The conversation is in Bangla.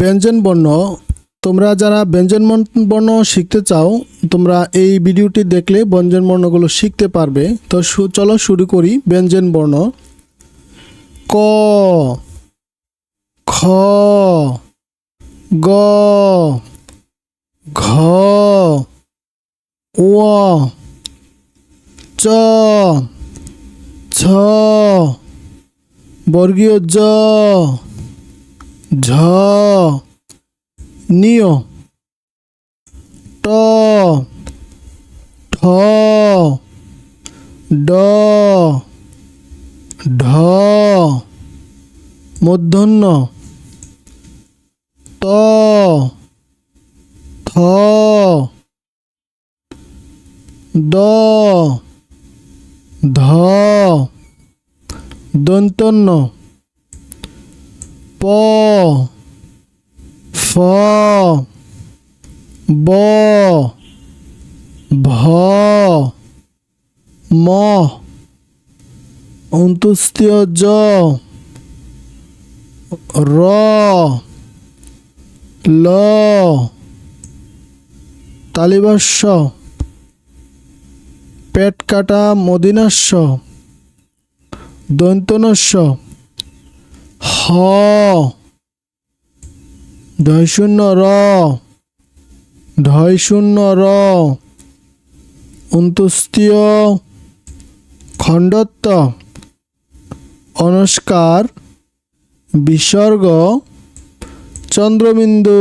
ব্যঞ্জন বর্ণ, তোমরা যারা ব্যঞ্জন বর্ণ শিখতে চাও, তোমরা এই ভিডিওটি দেখলে ব্যঞ্জন বর্ণগুলো শিখতে পারবে। তো চলো শুরু করি ব্যঞ্জন বর্ণ। ক, খ, গ, ঘ, ও, চ, ছ, বর্গীয় জ ঝ নিয়। ট ঠ ড ঢ মূর্ধন্য ত থ দ ধ দন্তন্য। প ফ ব ভ ম অন্তুস্তীয় জ র ল তালিবাস্য পেট কাটা মদিনাস্য দন্তনস্য হ। ঢয় শূন্য র। ঢয় শূন্য র। অন্তুস্তীয় খণ্ডত্ব। অনস্কার বিসর্গ। চন্দ্রবিন্দু।